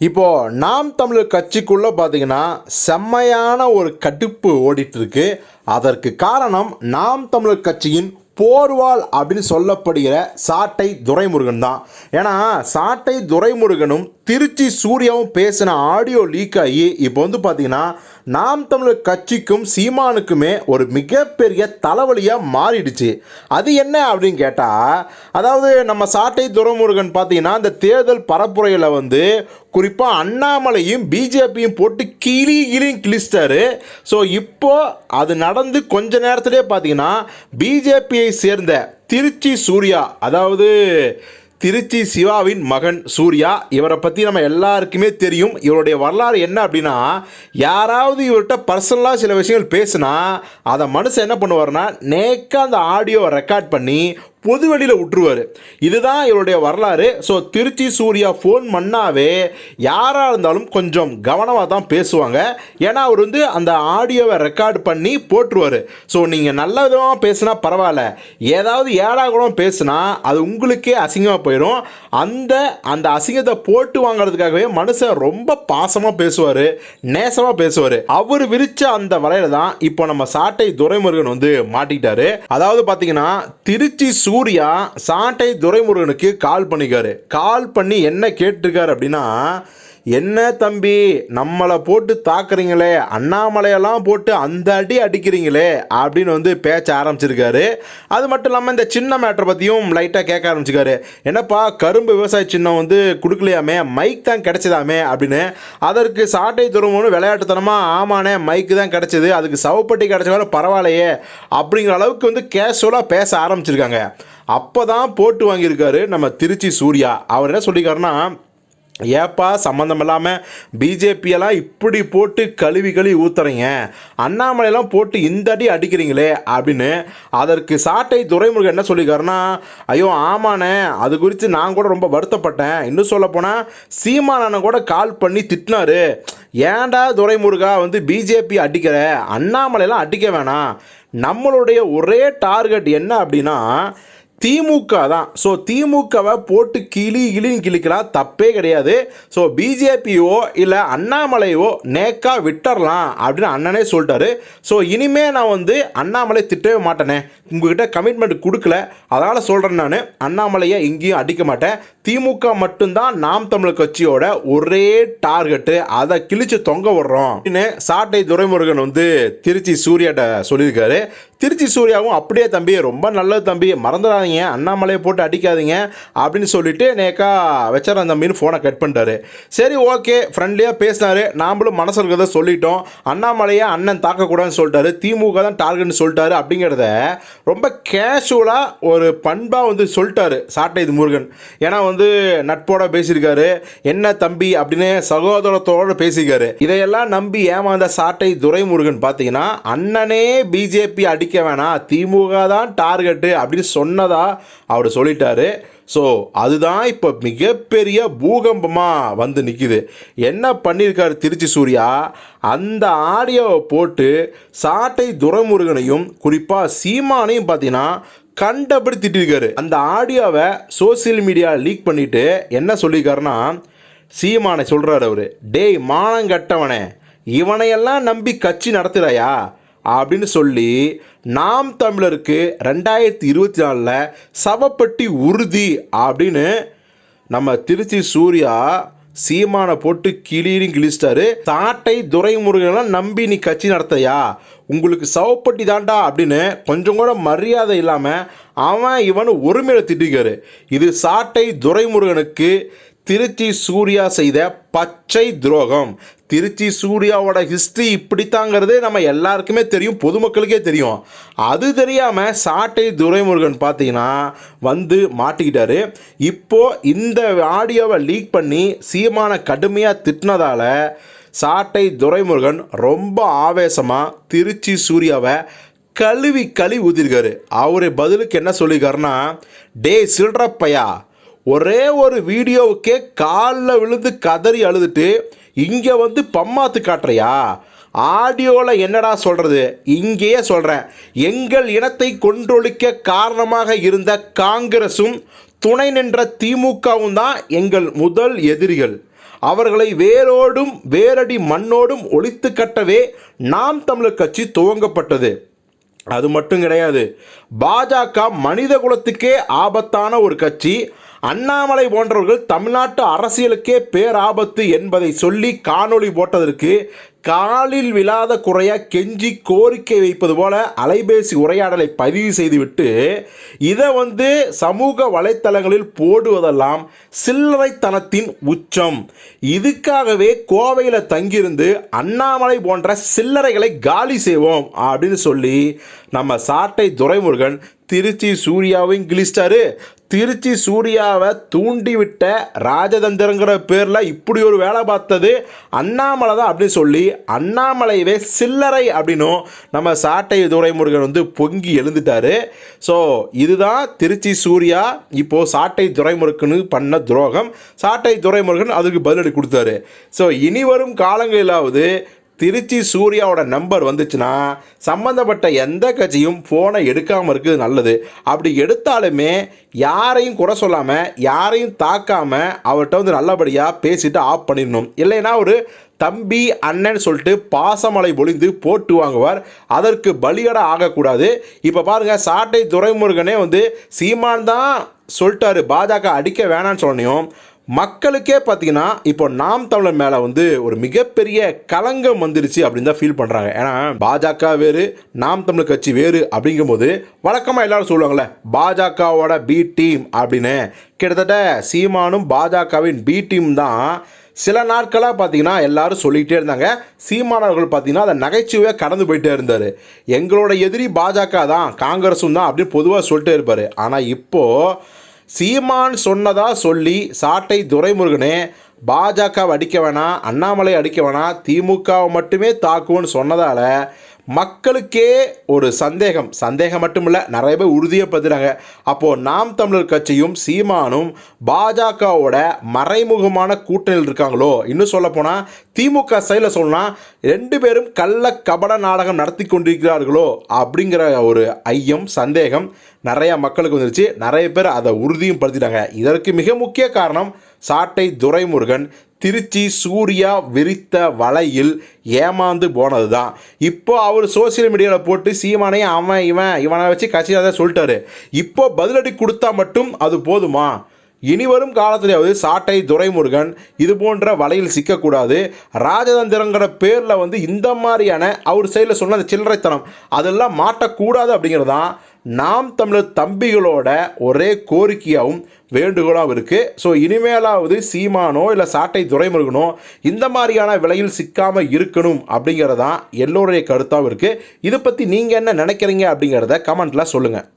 இப்போ நாம் தமிழர் கட்சிக்குள்ளே பார்த்தீங்கன்னா செம்மையான ஒரு கடுப்பு ஓடிட்டுருக்கு அதற்கு காரணம் நாம் தமிழர் கட்சியின் போர்வால் அப்படின்னு சொல்லப்படுகிற சாட்டை துரைமுருகன் தான். ஏன்னா சாட்டை துரைமுருகனும் திருச்சி சூர்யாவும் பேசின ஆடியோ லீக் ஆகி இப்போ வந்து பார்த்தீங்கன்னா நாம் தமிழர் கட்சிக்கும் சீமானுக்குமே ஒரு மிகப்பெரிய தலைவலியாக மாறிடுச்சு. அது என்ன அப்படின்னு கேட்டால் அதாவது நம்ம சாட்டை துரைமுருகன் பார்த்தீங்கன்னா இந்த தேர்தல் பரப்புரையில் வந்து குறிப்பாக அண்ணாமலையும் பிஜேபியும் போட்டு கிளி கிளியும் கிளிஸ்டாரு ஸோ இப்போ அது நடந்து கொஞ்ச நேரத்திலே பார்த்தீங்கன்னா பிஜேபியை சேர்ந்த திருச்சி சூர்யா அதாவது திருச்சி சிவாவின் மகன் சூர்யா இவரை பற்றி நம்ம எல்லாருக்குமே தெரியும். இவருடைய வரலாறு என்ன அப்படின்னா யாராவது இவர்கிட்ட பர்சனலாக சில விஷயங்கள் பேசுனா அதை மனுஷன் என்ன பண்ணுவார்னா நேக்காக அந்த ஆடியோவை ரெக்கார்ட் பண்ணி பொது வெளியில் விட்டுருவார் இதுதான் இவருடைய வரலாறு. ஸோ திருச்சி சூர்யா ஃபோன் பண்ணாவே யாராக இருந்தாலும் கொஞ்சம் கவனமாக தான் பேசுவாங்க. ஏன்னா அவர் வந்து அந்த ஆடியோவை ரெக்கார்ட் பண்ணி போட்டுருவார் ஸோ நீங்கள் நல்ல விதமாக பேசுனா பரவாயில்ல. ஏதாவது ஏடாகுடம் பேசுனா அது உங்களுக்கே அசிங்கமாக போயிடும் அந்த அந்த அசிங்கத்தை போட்டு வாங்குறதுக்காகவே மனுஷன் ரொம்ப பாசமாக பேசுவார். நேசமாக பேசுவார். அவர் விரித்த அந்த வலையில தான் இப்போ நம்ம சாட்டை துரைமுருகன் வந்து மாட்டிக்கிட்டாரு. அதாவது பார்த்தீங்கன்னா திருச்சி சூர்யா சாட்டை துரைமுருகனுக்கு கால் பண்ணிக்காரு. கால் பண்ணி என்ன கேட்டிருக்காரு அப்படின்னா என்ன தம்பி நம்மளை போட்டு தாக்குறீங்களே அண்ணாமலையெல்லாம் போட்டு அந்த அடி அடிக்கிறீங்களே அப்படின்னு வந்து பேச்ச ஆரம்பிச்சிருக்காரு. அது மட்டும் இல்லாமல் இந்த சின்ன மேட்டரை பற்றியும் லைட்டாக கேட்க ஆரம்பிச்சிருக்காரு. என்னப்பா கரும்பு விவசாய சின்னம் வந்து கொடுக்கலையாமே மைக் தான் கிடைச்சதாமே அப்படின்னு. அதற்கு சாட்டை துருவம்னு விளையாட்டுத்தனமாக ஆமாண்ணே மைக்கு தான் கிடச்சிது. அதுக்கு சவப்பட்டி கிடைச்ச பரவாயில்லையே அப்படிங்கிற அளவுக்கு வந்து கேஷுவலாக பேச ஆரம்பிச்சிருக்காங்க. அப்போ தான் போட்டு வாங்கியிருக்காரு நம்ம திருச்சி சூர்யா. அவர் என்ன சொல்லியிருக்காருன்னா ஏப்பா சம்மந்தம் இல்லாமல் பிஜேபியெல்லாம் இப்படி போட்டு கழுவி கழுவி ஊத்துறீங்க. அண்ணாமலையெல்லாம் போட்டு இந்த அடி அடிக்கிறீங்களே அப்படின்னு அதற்கு சாட்டை துரைமுருகன் என்ன சொல்லியிருக்காருன்னா ஐயோ ஆமாண்ணே அது குறித்து நான் கூட ரொம்ப வருத்தப்பட்டேன். இன்னும் சொல்லப்போனால் சீமானனை கூட கால் பண்ணி திட்டினாரு. ஏன்டா துரைமுருகா வந்து பிஜேபி அடிக்கிற? அண்ணாமலையெல்லாம் அடிக்க வேணாம். நம்மளுடைய ஒரே டார்கெட் என்ன அப்படின்னா திமுக தான். ஸோ திமுகவை போட்டு கிளி கிளின்னு கிழிக்கலாம் தப்பே கிடையாது. ஸோ பிஜேபியோ இல்லை அண்ணாமலையோ நேக்கா விட்டுறலாம் அப்படின்னு அண்ணனே சொல்லிட்டாரு. ஸோ இனிமே நான் வந்து அண்ணாமலை திட்டவே மாட்டேனே. உங்ககிட்ட கமிட்மெண்ட் கொடுக்கல. அதனால் சொல்கிறேன் நான். அண்ணாமலையை எங்கேயும் அடிக்க மாட்டேன். திமுக மட்டும்தான் நாம் தமிழ் கட்சியோட ஒரே டார்கெட்டு அதை கிழிச்சு தொங்க விடுறோம். அப்படின்னு சாட்டை துரைமுருகன் வந்து திருச்சி சூர்யாட்ட சொல்லியிருக்காரு. திருச்சி சூர்யாவும் அப்படியே தம்பி ரொம்ப நல்லது தம்பி. மறந்துடாதீங்க. அண்ணாமலையை போட்டு அடிக்காதீங்க அப்படின்னு சொல்லிட்டு நேக்கா வச்சிடறேன் தம்பின்னு ஃபோனை கட் பண்ணிட்டாரு. சரி ஓகே ஃப்ரெண்ட்லியாக பேசினாரு. நாமளும் மனசில் இருக்கிறத சொல்லிட்டோம். அண்ணாமலையை அண்ணன் தாக்கக்கூடாதுன்னு சொல்லிட்டாரு. திமுக தான் டார்கெட்னு சொல்லிட்டாரு அப்படிங்கிறத ரொம்ப கேஷுவலாக ஒரு பண்பாக வந்து சொல்லிட்டாரு சாட்டை இது முருகன். ஏன்னா வந்து நட்போட பேசியிருக்காரு. என்ன தம்பி அப்படின்னு சகோதரத்தோட பேசியிருக்காரு. இதையெல்லாம் நம்பி ஏமாந்த சாட்டை துரைமுருகன் பார்த்தீங்கன்னா அண்ணனே பிஜேபி அடிக்க வேணாம். திமுக தான் டார்கெட்டு அப்படின்னு சொன்னதா அவர் சொல்லிட்டாரு. ஸோ அதுதான் இப்போ மிகப்பெரிய பூகம்பமாக வந்து நிற்கிது என்ன பண்ணியிருக்காரு திருச்சி சூர்யா? அந்த ஆடியோவை போட்டு சாட்டை துரைமுருகனையும் குறிப்பாக சீமானையும் பார்த்தீங்கன்னா கண்டபடி திட்டிருக்காரு. அந்த ஆடியோவை சோசியல் மீடியா லீக் பண்ணிட்டு என்ன சொல்லியிருக்காருன்னா சீமானை சொல்கிறார் அவர். டேய் மானங்கட்டவனே இவனையெல்லாம் நம்பி கட்சி நடத்துகிறாயா அப்படின்னு சொல்லி நாம் தமிழருக்கு ரெண்டாயிரத்தி இருபத்தி நாலில் சவப்பட்டி உறுதி அப்படின்னு நம்ம திருச்சி சூர்யா சீமானை போட்டு கிளீரும் கிழிச்சிட்டாரு. சாட்டை துரைமுருகன்லாம் நம்பி நீ கட்சி நடத்தையா? உங்களுக்கு சவப்பட்டி தாண்டா அப்படின்னு கொஞ்சம் கூட மரியாதை இல்லாமல் அவன் இவன் ஒருமையில திட்டிக்காரு இது சாட்டை துரைமுருகனுக்கு திருச்சி சூர்யா செய்த பச்சை துரோகம். திருச்சி சூர்யாவோட ஹிஸ்ட்ரி இப்படித்தாங்கிறது நம்ம எல்லாருக்குமே தெரியும் பொதுமக்களுக்கே தெரியும். அது தெரியாமல் சாட்டை துரைமுருகன் பார்த்தீங்கன்னா வந்து மாட்டிக்கிட்டாரு. இப்போது இந்த ஆடியோவை லீக் பண்ணி சீமான கடுமையாக திட்டினதால சாட்டை துரைமுருகன் ரொம்ப ஆவேசமாக திருச்சி சூர்யாவை கழுவி கழுவி ஊதிருக்காரு அவர் பதிலுக்கு என்ன சொல்லியிருக்காருன்னா டே சில்றப்பையா ஒரே ஒரு வீடியோவுக்கே காலில் விழுந்து கதறி அழுதுட்டு இங்கே வந்து பம்மாத்து காட்டுறியா? ஆடியோவில் என்னடா சொல்கிறது இங்கேயே சொல்கிறேன் எங்கள் இனத்தை கொன்றொழிக்க காரணமாக இருந்த காங்கிரஸும் துணை நின்ற திமுகவும் தான் எங்கள் முதல் எதிரிகள். அவர்களை வேரோடும் வேரடி மண்ணோடும் ஒழித்து கட்டவே நாம் தமிழர் கட்சி துவங்கப்பட்டது. அது மட்டும் கிடையாது. பாஜக மனித குலத்துக்கே ஆபத்தான ஒரு கட்சி. அண்ணாமலை போன்றவர்கள் தமிழ்நாட்டு அரசியலுக்கே பேராபத்து என்பதை சொல்லி காணொளி போட்டதற்கு காலில் விழாத குறையா கெஞ்சி கோரிக்கை வைப்பது போல அலைபேசி உரையாடலை பதிவு செய்துவிட்டு இதை வந்து சமூக வலைத்தளங்களில் போடுவதெல்லாம் சில்லறைத்தனத்தின் உச்சம். இதுக்காகவே கோவையில் தங்கியிருந்து அண்ணாமலை போன்ற சில்லறைகளை காலி செய்வோம் அப்படின்னு சொல்லி நம்ம சாட்டை துரைமுருகன் திருச்சி சூர்யாவையும் கிழிச்சிட்டாரு. திருச்சி சூர்யாவை தூண்டிவிட்ட ராஜதந்திரங்கிற பேரில் இப்படி ஒரு வேலை பார்த்தது அண்ணாமலை தான் அப்படின்னு சொல்லி அண்ணாமலையவே சில்லறை அப்படின்னும் நம்ம சாட்டை துரைமுருகன் வந்து பொங்கி எழுந்துட்டாரு. ஸோ இதுதான் திருச்சி சூர்யா இப்போது சாட்டை துரைமுருகனு பண்ண துரோகம். சாட்டை துரைமுருகன் அதுக்கு பதிலடி கொடுத்தாரு. ஸோ இனி வரும் காலங்களிலாவது திருச்சி சூர்யாவோட நம்பர் வந்துச்சுன்னா சம்மந்தப்பட்ட எந்த கட்சியும் ஃபோனை எடுக்காமல் இருக்குது நல்லது. அப்படி எடுத்தாலுமே யாரையும் குறை சொல்லாமல் யாரையும் தாக்காமல் அவர்கிட்ட வந்து நல்லபடியாக பேசிட்டு ஆஃப் பண்ணிடணும். இல்லைன்னா ஒரு தம்பி அண்ணன் சொல்லிட்டு பாசமலை பொழிந்து போட்டு வாங்குவார். அதற்கு பலியட ஆகக்கூடாது. இப்போ பாருங்கள் சாட்டை துரைமுருகனே வந்து சீமான் தான் சொல்லிட்டாரு. பாஜக அடிக்க வேணான்னு சொன்னையும் மக்களுக்கே பார்த்தீங்கன்னா இப்போ நாம் தமிழர் மேலே வந்து ஒரு மிகப்பெரிய கலங்கம் வந்துருச்சு அப்படின்னு தான் ஃபீல் பண்ணுறாங்க ஏன்னா பாஜக வேறு நாம் தமிழர் கட்சி வேறு அப்படிங்கும்போது வழக்கமாக எல்லாரும் சொல்லுவாங்கள்ல பாஜகவோட பி டீம் அப்படின்னு. கிட்டத்தட்ட சீமானும் பாஜகவின் பி டீம் தான். சில நாட்களாக பார்த்தீங்கன்னா எல்லாரும் சொல்லிகிட்டே இருந்தாங்க. சீமானவர்கள் பார்த்தீங்கன்னா அதை நகைச்சுவையாக கடந்து போயிட்டே இருந்தார். எங்களோட எதிரி பாஜக தான் காங்கிரஸும் தான் அப்படின்னு பொதுவாக சொல்லிட்டே இருப்பார். ஆனால் இப்போது சீமான் சொன்னதா சொல்லி சாட்டை துரைமுருகனே பாஜகவை அடிக்க வேணாம் அண்ணாமலை அடிக்க வேணாம் திமுகவை மட்டுமே தாக்குவோன்னு சொன்னதால் மக்களுக்கே ஒரு சந்தேகம். சந்தேகம் மட்டும் இல்லை நிறைய பேர் உறுதியாக பதிறாங்க அப்போது நாம் தமிழர் கட்சியும் சீமானும் பாஜகவோட மறைமுகமான கூட்டணியில் இருக்காங்களோ? இன்னும் சொல்லப்போனால் திமுக சைடில் சொல்லலாம் ரெண்டு பேரும் கள்ள கபட நாடகம் நடத்தி கொண்டிருக்கிறார்களோ? அப்படிங்கிற ஒரு ஐயம் சந்தேகம் நிறையா மக்களுக்கு வந்துருச்சு. நிறைய பேர் அதை உறுதியும் படுத்திட்டாங்க. இதற்கு மிக முக்கிய காரணம் சாட்டை துரைமுருகன். திருச்சி சூர்யா விரித்த வலையில் ஏமாந்து போனது தான் இப்போ அவர் சோசியல் மீடியாவில் போட்டு சீமானையும் அவன் இவன் இவனை வச்சு கட்சியாக தான் சொல்லிட்டாரு. இப்போ பதிலடி கொடுத்தா மட்டும் அது போதுமா? இனி வரும் காலத்திலேயாவது சாட்டை துரைமுருகன் இது போன்ற வலையில் சிக்கக்கூடாது. ராஜதந்திரங்கிற பேரில் வந்து இந்த மாதிரியான அவர் சைடில் சொன்ன அந்த சில்லறைத்தனம் அதெல்லாம் மாட்டக்கூடாது அப்படிங்கிறது தான் நாம் தமிழர் தம்பிகளோட ஒரே கோரிக்கையாகவும் வேண்டுகோளாகவும் இருக்குது ஸோ இனிமேலாவது சீமானோ இல்லை சாட்டை துரைமுருகனோ இந்த மாதிரியான விலையில் சிக்காமல் இருக்கணும் அப்படிங்கிறதான் எல்லோருடைய கருத்தாகவும் இருக்குது இதை பற்றி நீங்கள் என்ன நினைக்கிறீங்க அப்படிங்கிறத கமெண்ட்டில் சொல்லுங்கள்